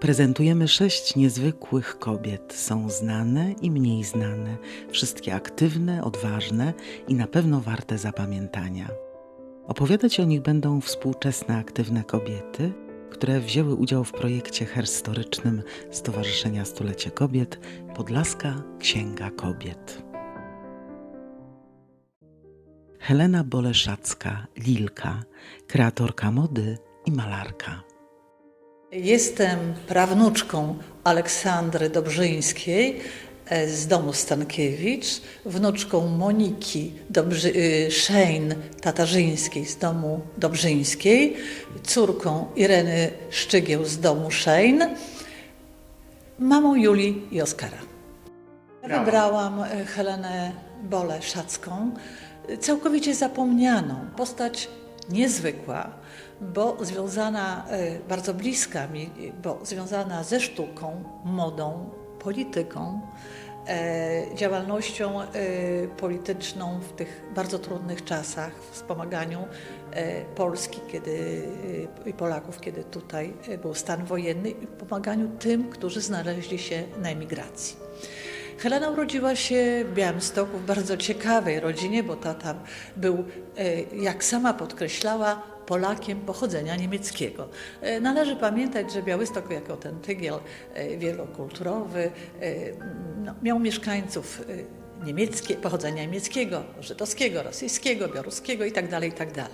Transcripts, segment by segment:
Prezentujemy sześć niezwykłych kobiet. Są znane i mniej znane, wszystkie aktywne, odważne i na pewno warte zapamiętania. Opowiadać o nich będą współczesne aktywne kobiety, które wzięły udział w projekcie herstorycznym Stowarzyszenia Stulecie Kobiet Podlaska Księga Kobiet. Helena Boleszacka, Lilka, kreatorka mody i malarka. Jestem prawnuczką Aleksandry Dobrzyńskiej e, z domu Stankiewicz, wnuczką Moniki Dobrzy, y, Szejn Tatarzyńskiej z domu Dobrzyńskiej, córką Ireny Szczygieł z domu Szejn, mamą Julii i Oskara. Wybrałam e, Helenę Boleszacką, e, całkowicie zapomnianą, postać niezwykła, bo związana, e, bardzo bliska mi, bo związana ze sztuką, modą, polityką, e, działalnością e, polityczną w tych bardzo trudnych czasach, wspomaganiu Polski kiedy, i Polaków, kiedy tutaj był stan wojenny i pomaganiu tym, którzy znaleźli się na emigracji. Helena urodziła się w Białymstoku w bardzo ciekawej rodzinie, bo tata był, e, jak sama podkreślała, Polakiem pochodzenia niemieckiego. E, Należy pamiętać, że Białystok jako ten tygiel e, wielokulturowy no, miał mieszkańców niemieckie, pochodzenia niemieckiego, żydowskiego, rosyjskiego, białoruskiego itd. itd.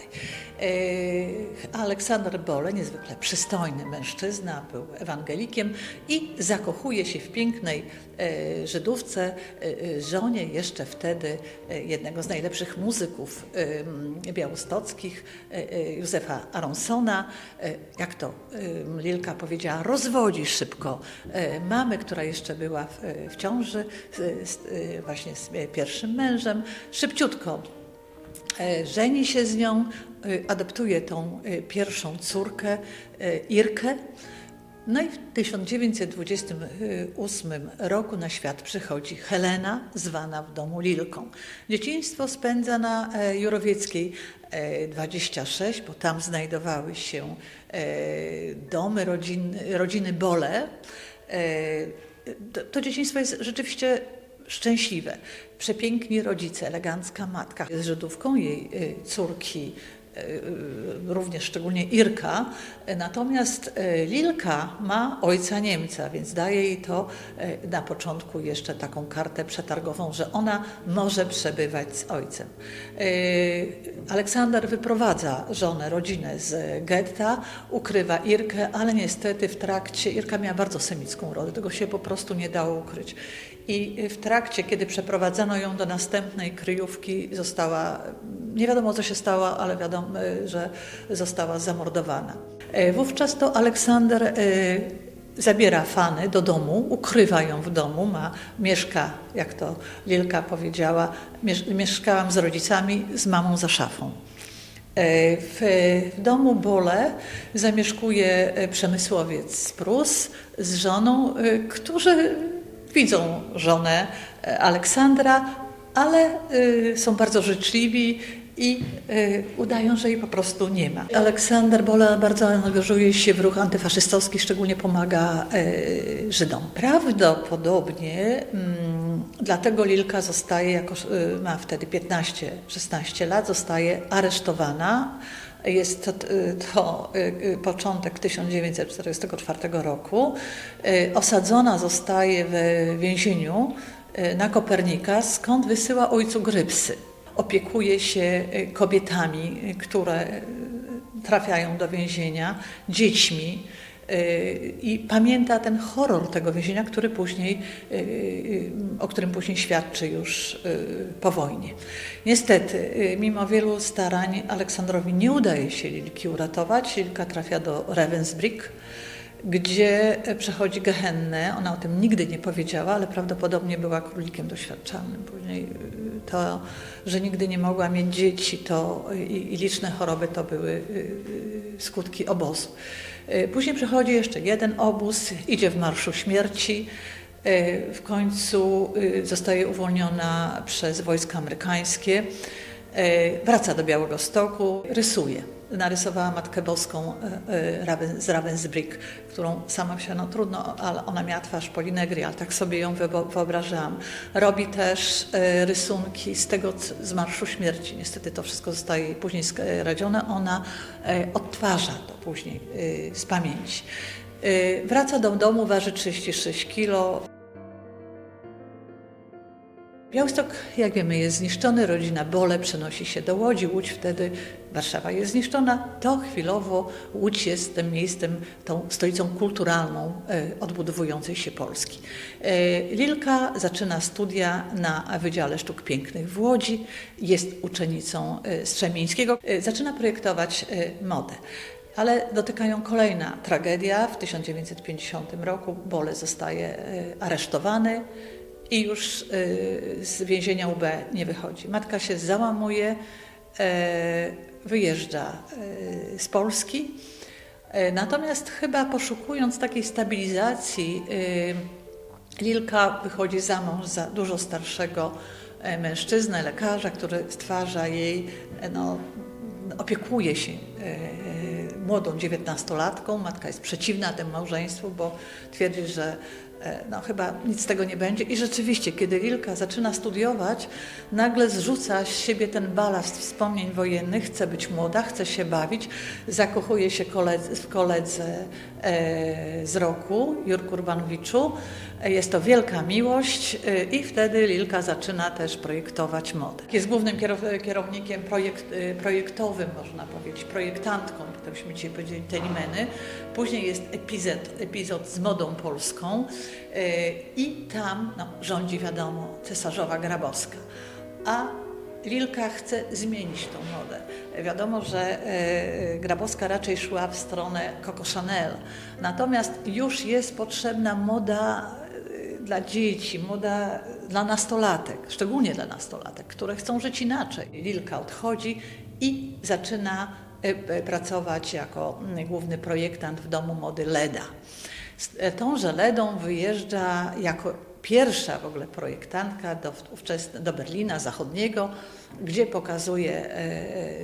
E, Aleksander Bole, niezwykle przystojny mężczyzna, był ewangelikiem i zakochuje się w pięknej e, Żydówce, e, żonie jeszcze wtedy jednego z najlepszych muzyków białostockich, Józefa Aronsona. Jak to Lilka powiedziała, rozwodzi szybko mamy, która jeszcze była w, w ciąży właśnie e, pierwszym mężem. Szybciutko e, żeni się z nią, e, adoptuje tą e, pierwszą córkę Irkę. No i w 1928 roku na świat przychodzi Helena, zwana w domu Lilką. Dzieciństwo spędza na Jurowieckiej e, 26, bo tam znajdowały się domy rodzin, rodziny Bole. To dzieciństwo jest rzeczywiście szczęśliwe. Przepiękni rodzice, elegancka matka. Jest Żydówką, jej y, córki również szczególnie Irka. Natomiast y, Lilka ma ojca Niemca, więc daje jej to y, na początku jeszcze taką kartę przetargową, że ona może przebywać z ojcem. Aleksander wyprowadza żonę, rodzinę z getta, ukrywa Irkę, ale niestety w trakcie, Irka miała bardzo semicką urodę, tego się po prostu nie dało ukryć. I w trakcie, kiedy przeprowadzano ją do następnej kryjówki, została, nie wiadomo co się stało, ale wiadomo, y, że została zamordowana. E, Wówczas to Aleksander e, zabiera Fany do domu, ukrywa ją w domu, ma, mieszka, jak to Lilka powiedziała, miesz, mieszkałam z rodzicami, z mamą za szafą. E, W, w domu Bole zamieszkuje przemysłowiec z Prus z żoną, którzy widzą żonę Aleksandra, ale są bardzo życzliwi i e, udają, że jej po prostu nie ma. Aleksander Bola bardzo angażuje się w ruch antyfaszystowski, szczególnie pomaga e, Żydom. Prawdopodobnie mm, dlatego Lilka zostaje, jako, e, ma wtedy 15-16 lat, zostaje aresztowana. Jest to, to y, początek 1944 roku. Y, Osadzona zostaje w więzieniu y, na Kopernika, skąd wysyła ojcu grypsy. Opiekuje się y, kobietami, y, które y, trafiają do więzienia, dziećmi. I pamięta ten horror tego więzienia, który później, o którym później świadczy już po wojnie. Niestety, mimo wielu starań Aleksandrowi nie udaje się Lilki uratować. Lilka trafia do Ravensbrück, gdzie przechodzi gehennę. Ona o tym nigdy nie powiedziała, ale prawdopodobnie była królikiem doświadczalnym. Później to, że nigdy nie mogła mieć dzieci to, i, i liczne choroby to były y, y, skutki obozu. Y, Później przychodzi jeszcze jeden obóz, idzie w Marszu Śmierci. W końcu zostaje uwolniona przez wojska amerykańskie. Wraca do Białego Stoku, rysuje. Narysowała Matkę Boską e, e, z Ravensbrück, którą sama się, no trudno, ale ona miała twarz Polinegri, ale tak sobie ją wyo- wyobrażałam. Robi też e, rysunki z tego, z Marszu Śmierci. Niestety to wszystko zostaje później skradzione. Ona odtwarza to później z pamięci. Wraca do domu, waży 36 kilo. Białystok, jak wiemy, jest zniszczony, rodzina Bole przenosi się do Łodzi, Łódź wtedy, Warszawa jest zniszczona, to chwilowo Łódź jest tym miejscem, tą stolicą kulturalną e, odbudowującej się Polski. E, Lilka zaczyna studia na Wydziale Sztuk Pięknych w Łodzi, jest uczennicą e, Strzemińskiego, E, zaczyna projektować modę. Ale dotykają kolejna tragedia. W 1950 roku Bole zostaje aresztowany i już y, z więzienia UB nie wychodzi. Matka się załamuje, e, wyjeżdża e, z Polski. E, Natomiast chyba poszukując takiej stabilizacji, y, Lilka wychodzi za mąż za dużo starszego mężczyznę, lekarza, który stwarza jej, no, opiekuje się młodą dziewiętnastolatką. Matka jest przeciwna temu małżeństwu, bo twierdzi, że no, chyba nic z tego nie będzie. I rzeczywiście, kiedy Lilka zaczyna studiować, nagle zrzuca z siebie ten balast wspomnień wojennych, chce być młoda, chce się bawić, zakochuje się koledze, w koledze e, z roku, Jurku Urbanowiczu. Jest to wielka miłość e, i wtedy Lilka zaczyna też projektować modę. Jest głównym kierow- kierownikiem projekt, e, projektowym, można powiedzieć, projektantką, to byśmy dzisiaj powiedzieli, Telimeny. Później jest epizod, epizod z modą polską e, i tam no, rządzi, wiadomo, cesarzowa Grabowska. A Lilka chce zmienić tą modę. Wiadomo, że Grabowska raczej szła w stronę Coco Chanel, natomiast już jest potrzebna moda dla dzieci, moda dla nastolatek, szczególnie dla nastolatek, które chcą żyć inaczej. Lilka odchodzi i zaczyna e, e, pracować jako mm, główny projektant w domu mody Leda. Z e, tąże Ledą wyjeżdża jako pierwsza w ogóle projektantka do, do Berlina Zachodniego, gdzie pokazuje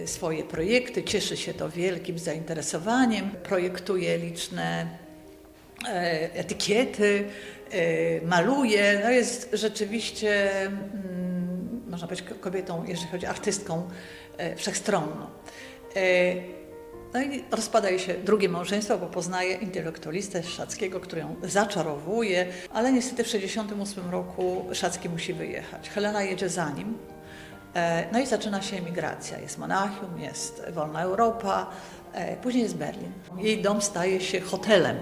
swoje projekty, cieszy się to wielkim zainteresowaniem, projektuje liczne etykiety, maluje. No jest rzeczywiście, mm, można powiedzieć, kobietą, jeżeli chodzi o artystką, e, wszechstronną. E, no i rozpada jej się drugie małżeństwo, bo poznaje intelektualistę Szackiego, który ją zaczarowuje, ale niestety w 1968 roku Szacki musi wyjechać. Helena jedzie za nim. No i zaczyna się emigracja. Jest Monachium, jest Wolna Europa, później jest Berlin. Jej dom staje się hotelem,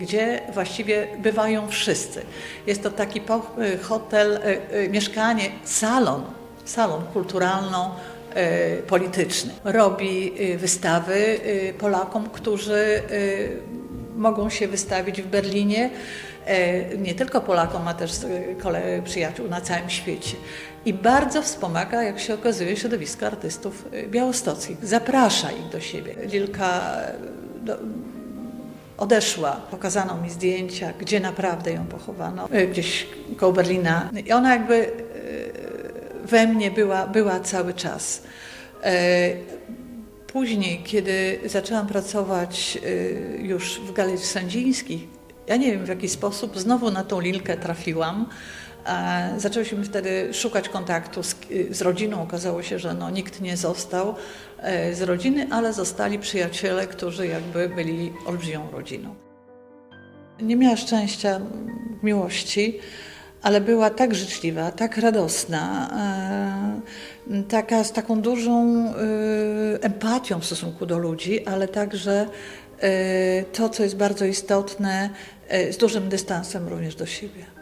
gdzie właściwie bywają wszyscy. Jest to taki e, hotel, e, e, mieszkanie, salon, salon kulturalno e, polityczny. Robi e, wystawy e, Polakom, którzy e, mogą się wystawić w Berlinie. E, Nie tylko Polakom, a też e, kole- przyjaciół na całym świecie. I bardzo wspomaga, jak się okazuje, środowisko artystów e, białostockich. Zaprasza ich do siebie. Lilka do, odeszła, pokazano mi zdjęcia, gdzie naprawdę ją pochowano, gdzieś koło Berlina. I ona jakby we mnie była, była cały czas. Później, kiedy zaczęłam pracować już w Galerii Sędzińskich, ja nie wiem w jaki sposób, znowu na tą Lilkę trafiłam. E, Zaczęłyśmy wtedy szukać kontaktu z, z rodziną. Okazało się, że no, nikt nie został e, z rodziny, ale zostali przyjaciele, którzy jakby byli olbrzymią rodziną. Nie miała szczęścia miłości, ale była tak życzliwa, tak radosna, e, taka, z taką dużą e, empatią w stosunku do ludzi, ale także e, to, co jest bardzo istotne, z dużym dystansem również do siebie.